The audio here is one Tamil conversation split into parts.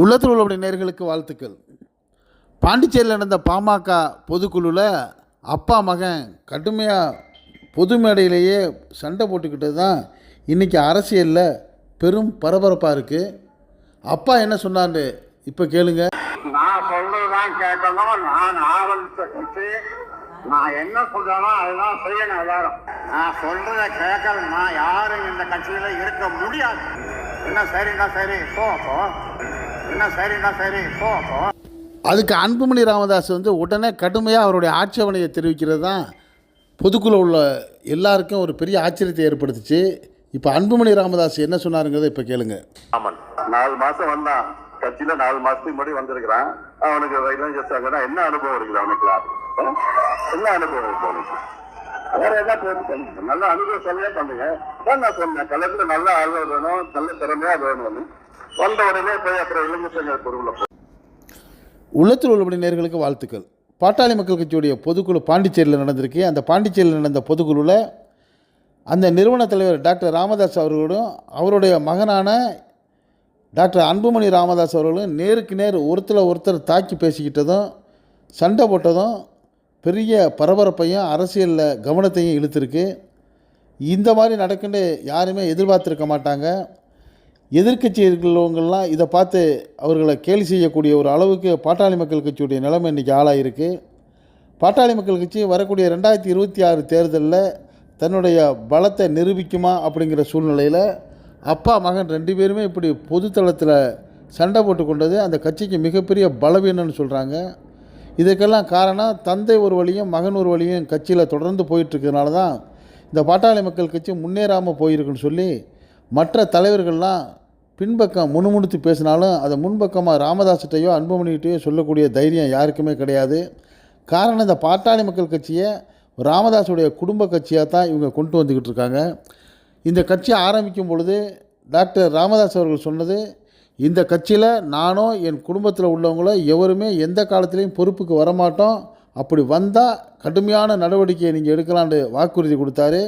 உள்ளத்தில் உள்ளபடி நேர்களுக்கு வாழ்த்துக்கள். பாண்டிச்சேரியில் நடந்த பாமக பொதுக்குழுவில் அப்பா மகன் கடுமையாக பொது மேடையிலேயே சண்டை போட்டுக்கிட்டு தான் இன்றைக்கி அரசியலில் பெரும் பரபரப்பாக இருக்குது அப்பா என்ன சொன்னார்னு இப்போ கேளுங்க. நான் சொல்றதுதான் கேட்கணும். நான் ஆரம்பிச்ச நான் என்ன சொல்றேனோ அதுதான் செய்யணும் எல்லாரும். நான் சொல்றத நான் யாரும் இந்த கட்சியில இருக்க முடியாது. என்ன சரின்னா சரி போ போ. என்ன சரின்னா சரி? போ போ. அதுக்கு அன்புமணி ராமதாஸ் வந்து உடனே கடுமையாக அவருடைய ஆட்சேபனையை தெரிவிக்கிறது தான் பொதுக்குழு உள்ள எல்லாருக்கும் ஒரு பெரிய ஆச்சரியத்தை ஏற்படுத்துச்சு. இப்போ அன்புமணி ராமதாஸ் என்ன சொன்னாருங்கிறத இப்போ கேளுங்க. ஆமன் நாலு மாசம் வந்தான். கட்சியில நாலு மாசத்துக்கு முன்னாடி வந்திருக்கிறான். அவனுக்கு இளைஞர் என்ன அனுபவம் இருக்குது அவனுக்கு? என்ன அனுபவம் இருக்கு அவனுக்கு? வேற என்ன பேர் நல்ல அனுபவம் சொல்லே பண்ணுங்க. நான் சொன்னேன் கலத்துல நல்ல ஆர்வம் வேணும் நல்ல திறமையா வேணும்னு. வந்த உடனே போய் அப்புறம் உள்ளத்தில் உள்ளபடி நேர்களுக்கு வாழ்த்துக்கள். பாட்டாளி மக்கள் கட்சியுடைய பொதுக்குழு பாண்டிச்சேரியில் நடந்திருக்கு. அந்த பாண்டிச்சேரியில் நடந்த பொதுக்குழுவில் அந்த நிறுவன தலைவர் டாக்டர் ராமதாஸ் அவர்களோடும் அவருடைய மகனான டாக்டர் அன்புமணி ராமதாஸ் அவர்களும் நேருக்கு நேர் ஒருத்தர் ஒருத்தர் தாக்கி பேசிக்கிட்டதும் சண்டை போட்டதும் பெரிய பரபரப்பையும் அரசியலில் கவனத்தையும் இழுத்துருக்கு. இந்த மாதிரி நடக்குன்னு யாருமே எதிர்பார்த்துருக்க மாட்டாங்க. எதிர்க்கட்சி இருக்கிறவங்கெல்லாம் இதை பார்த்து அவர்களை கேலி செய்யக்கூடிய ஒரு அளவுக்கு பாட்டாளி மக்கள் கட்சியுடைய நிலைமை இன்றைக்கி ஆளாயிருக்கு. பாட்டாளி மக்கள் கட்சி வரக்கூடிய ரெண்டாயிரத்தி இருபத்தி ஆறு தேர்தலில் தன்னுடைய பலத்தை நிரூபிக்குமா அப்படிங்கிற சூழ்நிலையில் அப்பா மகன் ரெண்டு பேருமே இப்படி பொதுத்தளத்தில் சண்டை போட்டு கொண்டது அந்த கட்சிக்கு மிகப்பெரிய பலவீனம்னு சொல்கிறாங்க இதுக்கெல்லாம் காரணம் தந்தை ஒரு வழியும் மகன் ஒரு வழியும் கட்சியில் தொடர்ந்து போயிட்டுருக்கிறதுனால தான் இந்த பாட்டாளி மக்கள் கட்சி முன்னேறாமல் போயிருக்குன்னு சொல்லி மற்ற தலைவர்கள்லாம் பின்பக்கம் முணுமுணுத்து பேசினாலும் அதை முன்பக்கமாக ராமதாஸ்கிட்டையோ அன்புமணிகிட்டையோ சொல்லக்கூடிய தைரியம் யாருக்குமே கிடையாது. காரணம் இந்த பாட்டாளி மக்கள் கட்சியை ராமதாஸுடைய குடும்ப கட்சியாக தான் இவங்க கொண்டு வந்துக்கிட்டு இருக்காங்க. இந்த கட்சி ஆரம்பிக்கும் பொழுது டாக்டர் ராமதாஸ் அவர்கள் சொன்னது இந்த கட்சியில் நானோ என் குடும்பத்தில் உள்ளவங்களோ எவருமே எந்த காலத்துலேயும் பொறுப்புக்கு வரமாட்டோம். அப்படி வந்தால் கடுமையான நடவடிக்கையை நீங்கள் எடுக்கலான்னு வாக்குறுதி கொடுத்தாரு.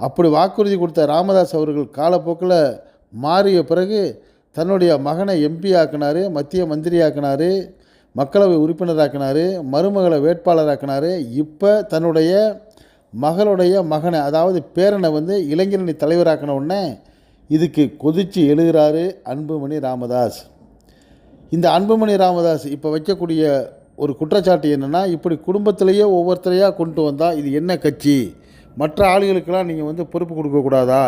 அப்படி வாக்குறுதி கொடுத்த ராமதாஸ் அவர்கள் காலப்போக்கில் மாறிய பிறகு தன்னுடைய மகனை எம்பி ஆக்கினார் மத்திய மந்திரி ஆக்கினார் மக்களவை உறுப்பினராக்கினார் மருமகளை வேட்பாளராக்கினார். இப்போ தன்னுடைய மகளுடைய மகனை அதாவது பேரனை வந்து இளைஞரணி தலைவராக்கின உடனே இதுக்கு கொதித்து எழுகிறாரு அன்புமணி ராமதாஸ். இந்த அன்புமணி ராமதாஸ் இப்போ வைக்கக்கூடிய ஒரு குற்றச்சாட்டு என்னென்னா இப்படி குடும்பத்திலேயே ஒவ்வொருத்தரையாக கொண்டு வந்தால் இது என்ன கட்சி? மற்ற ஆளுகளுக்கெல்லாம் நீங்கள் வந்து பொறுப்பு கொடுக்கக்கூடாதா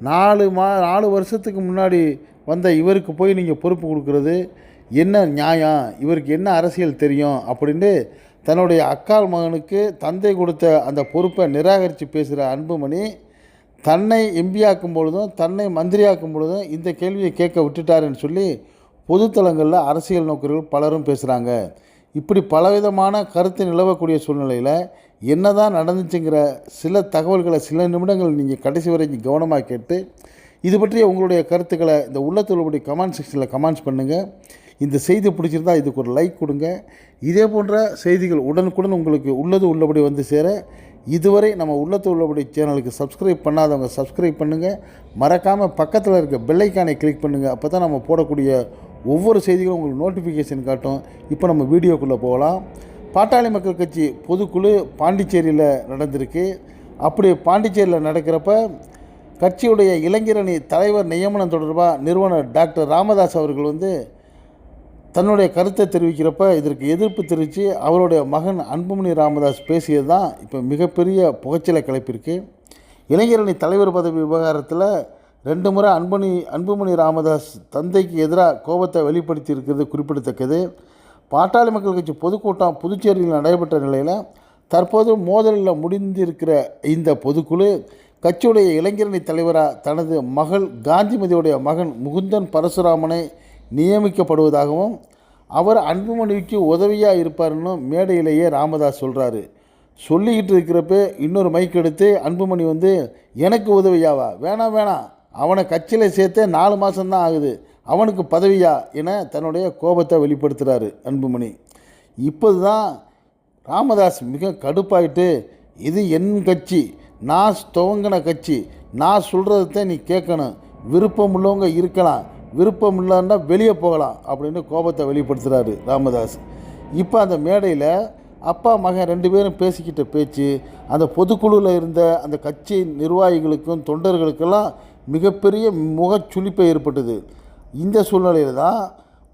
நாலு மா நாலு வருஷத்துக்கு முன்னாடி வந்த இவருக்கு போய் நீங்கள் பொறுப்பு கொடுக்குறது என்ன நியாயம்? இவருக்கு என்ன அரசியல் தெரியும்? அப்படின்ட்டு தன்னுடைய அக்கால் மகனுக்கு தந்தை கொடுத்த அந்த பொறுப்பை நிராகரித்து பேசுகிற அன்புமணி தன்னை எம்பியாக்கும் பொழுதும் தன்னை மந்திரியாக்கும் பொழுதும் இந்த கேள்வியை கேட்க விட்டுட்டாருன்னு சொல்லி பொதுத்தளங்களில் அரசியல் நோக்கர்கள் பலரும் பேசுகிறாங்க இப்படி பலவிதமான கருத்து நிலவக்கூடிய சூழ்நிலையில் என்னதான் நடந்துச்சுங்கிற சில தகவல்களை சில நிமிடங்கள் நீங்கள் கடைசி வரைக்கும் கவனமாக கேட்டு இது பற்றிய உங்களுடைய கருத்துக்களை இந்த உள்ளத்தொழுபடி கமெண்ட் செக்ஷனில் கமெண்ட்ஸ் பண்ணுங்கள் இந்த செய்தி பிடிச்சிருந்தா இதுக்கு ஒரு லைக் கொடுங்க. இதே போன்ற செய்திகள் உடனுக்குடன் உங்களுக்கு உள்ளது உள்ளபடி வந்து சேர இதுவரை நம்ம உள்ளத்து உள்ளபடி சேனலுக்கு சப்ஸ்கிரைப் பண்ணாதவங்க சப்ஸ்கிரைப் பண்ணுங்கள் மறக்காமல் பக்கத்தில் இருக்க பெல்லைக்கானை கிளிக் பண்ணுங்கள் அப்போ தான் நம்ம போடக்கூடிய ஒவ்வொரு செய்திகளும் உங்களுக்கு நோட்டிஃபிகேஷன் காட்டும். இப்போ நம்ம வீடியோக்குள்ளே போகலாம். பாட்டாளி மக்கள் கட்சி பொதுக்குழு பாண்டிச்சேரியில் நடந்திருக்கு. அப்படி பாண்டிச்சேரியில் நடக்கிறப்ப கட்சியுடைய இளைஞரணி தலைவர் நியமனம் தொடர்பாக நிறுவனர் டாக்டர் ராமதாஸ் அவர்கள் வந்து தன்னுடைய கருத்தை தெரிவிக்கிறப்ப இதற்கு எதிர்ப்பு தெரிவித்து அவருடைய மகன் அன்புமணி ராமதாஸ் பேசியது தான் இப்போ மிகப்பெரிய புகைச்சலை கிளப்பியிருக்கு. இளைஞரணி தலைவர் பதவி விவகாரத்தில் ரெண்டு முறை அன்புமணி அன்புமணி ராமதாஸ் தந்தைக்கு எதிராக கோபத்தை வெளிப்படுத்தி இருக்கிறது குறிப்பிடத்தக்கது. பாட்டாளி மக்கள் கட்சி பொதுக்கூட்டம் புதுச்சேரியில் நடைபெற்ற நிலையில் தற்போது மோதலில் முடிந்திருக்கிற இந்த பொதுக்குழு கட்சியுடைய இளைஞரணி தலைவராக தனது மகள் காந்திமதியுடைய மகன் முகுந்தன் பரசுராமனை நியமிக்கப்படுவதாகவும் அவர் அன்புமணிக்கு உதவியாக இருப்பார்னு மேடையிலேயே ராமதாஸ் சொல்கிறாரு சொல்லிக்கிட்டு இருக்கிறப்ப இன்னொரு மைக் எடுத்து அன்புமணி வந்து எனக்கு உதவியாவா? வேணாம் வேணாம். அவனை கட்சியில் சேர்த்தே நாலு மாதம்தான் ஆகுது. அவனுக்கு பதவியா? என தன்னுடைய கோபத்தை வெளிப்படுத்துகிறாரு அன்புமணி. இப்போது தான் ராமதாஸ் மிக கடுப்பாயிட்டு இது என் கட்சி. நான் துவங்கின கட்சி. நான் சொல்கிறத நீ கேட்கணும். விருப்பம் உள்ளவங்க இருக்கலாம். விருப்பம் இல்லைன்னா வெளியே போகலாம் அப்படின்னு கோபத்தை வெளிப்படுத்துகிறாரு ராமதாஸ். இப்போ அந்த மேடையில் அப்பா மகன் ரெண்டு பேரும் பேசிக்கிட்ட பேச்சு அந்த பொதுக்குழுவில் இருந்த அந்த கட்சி நிர்வாகிகளுக்கும் தொண்டர்களுக்கெல்லாம் மிகப்பெரிய முகச்சுளிப்பை ஏற்பட்டது. இந்த சூழ்நிலையில் தான்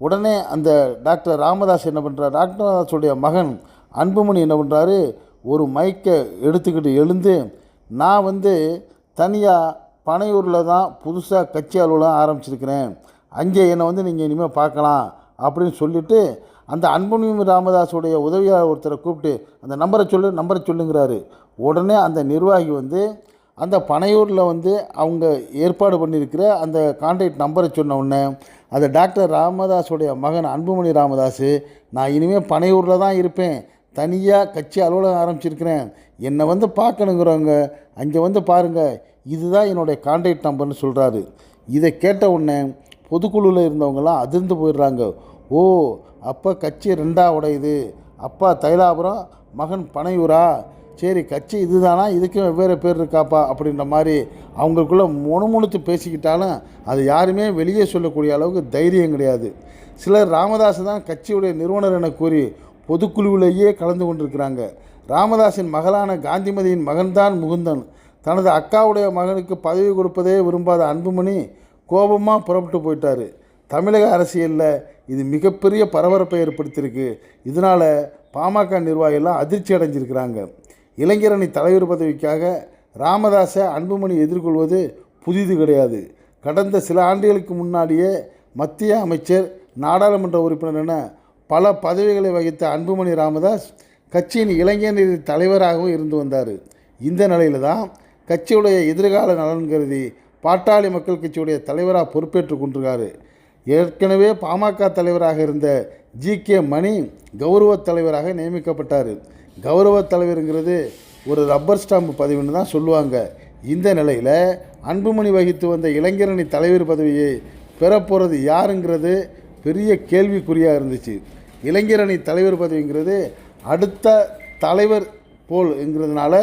உடனே அந்த டாக்டர் ராமதாஸ் என்ன பண்ணுறார் டாக்டர் ராமதாஸுடைய மகன் அன்புமணி என்ன பண்ணுறாரு ஒரு மைக்கை எடுத்துக்கிட்டு எழுந்து நான் வந்து தனியாக பனையூரில் தான் புதுசாக கட்சி அலுவலகம் ஆரம்பிச்சிருக்கிறேன். அங்கே என்னை வந்து நீங்கள் இனிமேல் பார்க்கலாம் அப்படின்னு சொல்லிவிட்டு அந்த அன்புமணி ராமதாஸுடைய உதவியாளர் ஒருத்தரை கூப்பிட்டு அந்த நம்பரை சொல்லு நம்பரை சொல்லுங்கிறாரு. உடனே அந்த நிர்வாகி வந்து அந்த பனையூரில் வந்து அவங்க ஏற்பாடு பண்ணியிருக்கிற அந்த கான்டாக்ட் நம்பரை சொன்ன உடனே அந்த டாக்டர் ராமதாஸுடைய மகன் அன்புமணி ராமதாஸ் நான் இனிமேல் பனையூரில் தான் இருப்பேன். தனியாக கட்சி அலுவலகம் ஆரம்பிச்சிருக்கிறேன். என்னை வந்து பார்க்கணுங்கிறவங்க அங்கே வந்து பாருங்கள் இதுதான் என்னுடைய கான்டாக்ட் நம்பர்னு சொல்கிறாரு இதை கேட்ட உடனே பொதுக்குழுவில் இருந்தவங்கலாம் அதிர்ந்து போயிடுறாங்க. ஓ அப்போ கட்சி ரெண்டா உடையுது அப்பா தைலாபுரம் மகன் பனையூரா? சரி கட்சி இதுதானா? இதுக்கும் வெவ்வேறு பேர் இருக்காப்பா? அப்படின்ற மாதிரி அவங்களுக்குள்ள முணுமுணுத்து பேசிக்கிட்டாலும் அது யாருமே வெளியே சொல்லக்கூடிய அளவுக்கு தைரியம் கிடையாது. சிலர் ராமதாஸ் தான் கட்சியுடைய நிறுவனர் என கூறி பொதுக்குழுவிலேயே கலந்து கொண்டிருக்கிறாங்க. ராமதாஸின் மகளான காந்திமதியின் மகன்தான் முகுந்தன். தனது அக்காவுடைய மகனுக்கு பதவி கொடுப்பதே விரும்பாத அன்புமணி கோபமாக புறப்பட்டு போயிட்டார். தமிழக அரசியலில் இது மிகப்பெரிய பரபரப்பை ஏற்படுத்தியிருக்கு. இதனால் பாமக நிர்வாகிகள்லாம் அதிர்ச்சி அடைஞ்சிருக்கிறாங்க. இளைஞரணி தலைவர் பதவிக்காக ராமதாஸை அன்புமணி எதிர்கொள்வது புதிது கிடையாது. கடந்த சில ஆண்டுகளுக்கு முன்னாடியே மத்திய அமைச்சர் நாடாளுமன்ற உறுப்பினர் என பல பதவிகளை வகித்த அன்புமணி ராமதாஸ் கட்சியின் இளைஞரணி தலைவராகவும் இருந்து வந்தார். இந்த நிலையில் தான் கட்சியுடைய எதிர்கால நலன் கருதி பாட்டாளி மக்கள் கட்சியுடைய தலைவராக பொறுப்பேற்று கொண்டிருக்காரு. ஏற்கனவே பாமக தலைவராக இருந்த ஜி கே மணி கௌரவ தலைவராக நியமிக்கப்பட்டார். கௌரவ தலைவருங்கிறது ஒரு ரப்பர் ஸ்டாம்பு பதவின்னு தான் சொல்லுவாங்க. இந்த நிலையில் அன்புமணி வகித்து வந்த இளைஞரணி தலைவர் பதவியை பெறப்போகிறது யாருங்கிறது பெரிய கேள்விக்குறியாக இருந்துச்சு. இளைஞரணி தலைவர் பதவிங்கிறது அடுத்த தலைவர் போல்ங்கிறதுனால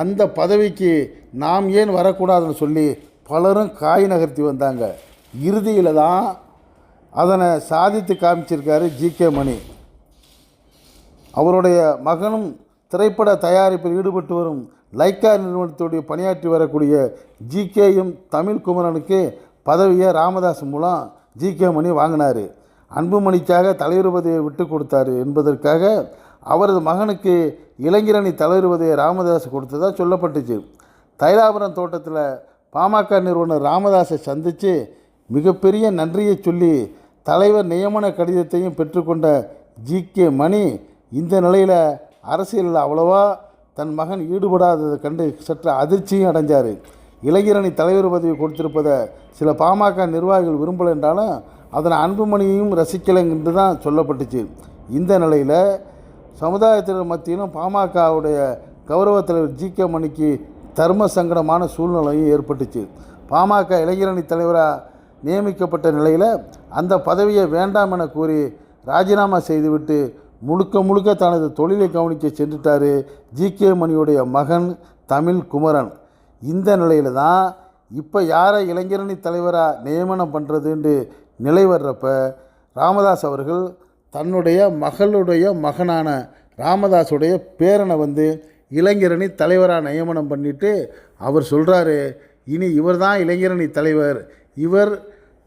அந்த பதவிக்கு நாம் ஏன் வரக்கூடாதுன்னு சொல்லி பலரும் காய் நகர்த்தி வந்தாங்க. இறுதியில் தான் அதனை சாதித்து காமிச்சிருக்காரு ஜி கே மணி. அவருடைய மகனும் திரைப்பட தயாரிப்பில் ஈடுபட்டு வரும் லைக்கா நிறுவனத்துடைய பணியாற்றி வரக்கூடிய ஜி கேயும் தமிழ் குமரனுக்கு பதவியை ராமதாஸ் மூலம் ஜி கே மணி வாங்கினார். அன்புமணிக்காக தலைவர் பதவியை விட்டு கொடுத்தாரு என்பதற்காக அவரது மகனுக்கு இளைஞரணி தலைவர் பதவியை ராமதாஸ் கொடுத்ததாக சொல்லப்பட்டுச்சு. தைலாபுரம் தோட்டத்தில் பாமக நிறுவனர் ராமதாஸை சந்தித்து மிகப்பெரிய நன்றியை சொல்லி தலைவர் நியமன கடிதத்தையும் பெற்றுக்கொண்ட ஜி கே மணி இந்த நிலையில் அரசியலில் அவ்வளவா தன் மகன் ஈடுபடாததை கண்டு சற்று அதிர்ச்சியும் அடைஞ்சார். இளைஞரணி தலைவர் பதவி கொடுத்திருப்பதை சில பாமக நிர்வாகிகள் விரும்பலை என்றாலும் அதனை அன்புமணியையும் ரசிக்கலைங்கிறது தான் சொல்லப்பட்டுச்சு. இந்த நிலையில் சமுதாயத்தினர் மத்தியிலும் பாமகவுடைய கௌரவ தலைவர் ஜி கே மணிக்கு தர்ம சங்கடமான சூழ்நிலையும் ஏற்பட்டுச்சு. பாமக இளைஞரணி தலைவராக நியமிக்கப்பட்ட நிலையில் அந்த பதவியை வேண்டாம் என கூறி ராஜினாமா செய்துவிட்டு முழுக்க முழுக்க தனது தொழிலை கவனிக்க சென்றுட்டார் ஜி. கே. மணியுடைய மகன் தமிழ் குமரன் இந்த நிலையில் தான் இப்போ யாரை இளைஞரணி தலைவராக நியமனம் பண்ணுறதுன்னு நிலை வர்றப்ப ராமதாஸ் அவர்கள் தன்னுடைய மகளுடைய மகனான ராமதாஸுடைய பேரனை வந்து இளைஞரணி தலைவராக நியமனம் பண்ணிட்டு அவர் சொல்கிறாரு இனி இவர் தான் இளைஞரணி தலைவர். இவர்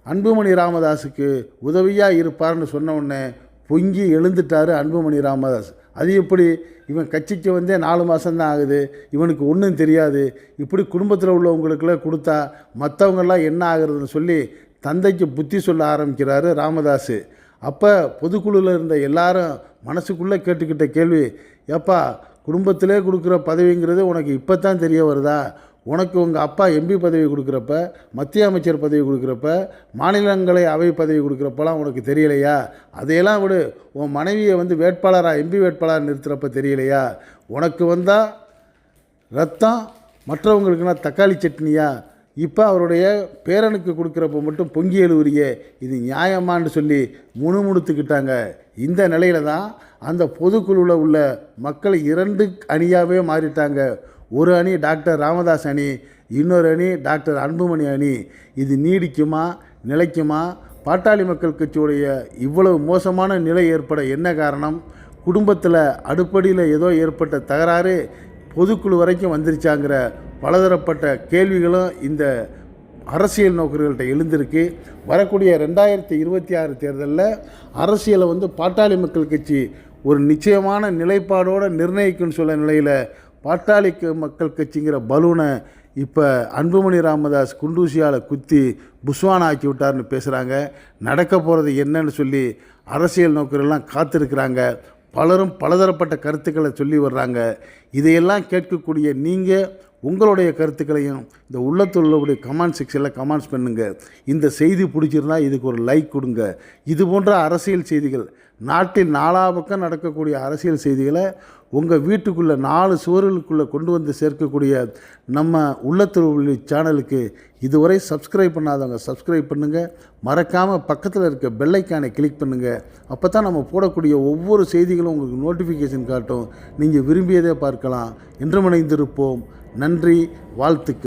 அன்புமணி ராமதாஸுக்கு உதவியாக இருப்பார்னு சொன்ன உடனே பொங்கி எழுந்துட்டார் அன்புமணி ராமதாஸ். அது எப்படி? இவன் கட்சிக்கு வந்தே நாலு மாதம்தான் ஆகுது இவனுக்கு ஒன்றும் தெரியாது. இப்படி குடும்பத்தில் உள்ளவங்களுக்குலாம் கொடுத்தா மற்றவங்கெல்லாம் என்ன ஆகுறதுன்னு சொல்லி தந்தைக்கு புத்தி சொல்ல ஆரம்பிக்கிறாரு ராமதாஸ் அப்போ பொதுக்குழுவில் இருந்த எல்லாரும் மனசுக்குள்ளே கேட்டுக்கிட்ட கேள்வி ஏப்பா குடும்பத்திலே கொடுக்குற பதவிங்கிறது உனக்கு இப்போ தான் தெரிய வருதா? உனக்கு உங்கள் அப்பா எம்பி பதவி கொடுக்குறப்ப மத்திய அமைச்சர் பதவி கொடுக்குறப்ப மாநிலங்களை அவை பதவி கொடுக்குறப்பெல்லாம் உனக்கு தெரியலையா? அதையெல்லாம் விடு. உன் மனைவியை வந்து வேட்பாளராக எம்பி வேட்பாளர் நிறுத்துகிறப்ப தெரியலையா? உனக்கு வந்தால் ரத்தம் மற்றவங்களுக்குனா தக்காளி சட்னியா? இப்போ அவருடைய பேரனுக்கு கொடுக்குறப்ப மட்டும் பொங்கி எழுவுறியே. இது நியாயமான்னு சொல்லி முணுமுணுத்துக்கிட்டாங்க. இந்த நிலையில தான் அந்த பொதுக்குழுவில் உள்ள மக்கள் இரண்டு அணியாகவே மாறிட்டாங்க. ஒரு அணி டாக்டர் ராமதாஸ் அணி இன்னொரு அணி டாக்டர் அன்புமணி அணி. இது நீடிக்குமா நிலைக்குமா? பாட்டாளி மக்கள் கட்சியுடைய இவ்வளவு மோசமான நிலை ஏற்பட என்ன காரணம்? குடும்பத்தில் அடுப்படியில் ஏதோ ஏற்பட்ட தகராறு பொதுக்குழு வரைக்கும் வந்துருச்சாங்கிற பலதரப்பட்ட கேள்விகளும் இந்த அரசியல் நோக்கர்கள்ட்ட எழுந்திருக்கு. வரக்கூடிய ரெண்டாயிரத்தி இருபத்தி ஆறு தேர்தலில் அரசியலை வந்து பாட்டாளி மக்கள் கட்சி ஒரு நிச்சயமான நிலைப்பாடோடு நிர்ணயிக்கும்னு சொல்ல நிலையில் பாட்டாளி மக்கள் கட்சிங்கிற பலூனை இப்போ அன்புமணி ராமதாஸ் குண்டூசியால் குத்தி புஸ்வான் ஆக்கி விட்டார்னு பேசுகிறாங்க நடக்க போகிறது என்னன்னு சொல்லி அரசியல் நோக்கர்கள்லாம் காத்திருக்கிறாங்க. பலரும் பலதரப்பட்ட கருத்துக்களை சொல்லி வர்றாங்க. இதையெல்லாம் கேட்கக்கூடிய நீங்கள் உங்களுடைய கருத்துக்களையும் இந்த உள்ளத்துள்ளபடி கமெண்ட் செக்ஷனில் கமெண்ட்ஸ் பண்ணுங்கள் இந்த செய்தி பிடிச்சிருந்தா இதுக்கு ஒரு லைக் கொடுங்க. இது போன்ற அரசியல் செய்திகள் நாட்டில் நாலா பக்கம் நடக்கக்கூடிய அரசியல் செய்திகளை உங்கள் வீட்டுக்குள்ளே நாலு சுவர்களுக்குள்ளே கொண்டு வந்து சேர்க்கக்கூடிய நம்ம உள்ளத்துறவு சேனலுக்கு இதுவரை சப்ஸ்கிரைப் பண்ணாதவங்க சப்ஸ்கிரைப் பண்ணுங்கள் மறக்காமல் பக்கத்தில் இருக்க பெல்லைக்கானை கிளிக் பண்ணுங்கள் அப்போ தான் நம்ம போடக்கூடிய ஒவ்வொரு செய்திகளும் உங்களுக்கு நோட்டிஃபிகேஷன் காட்டும். நீங்கள் விரும்பியதே பார்க்கலாம். என்று இணைந்திருப்போம். நன்றி வாழ்த்துக்கள்.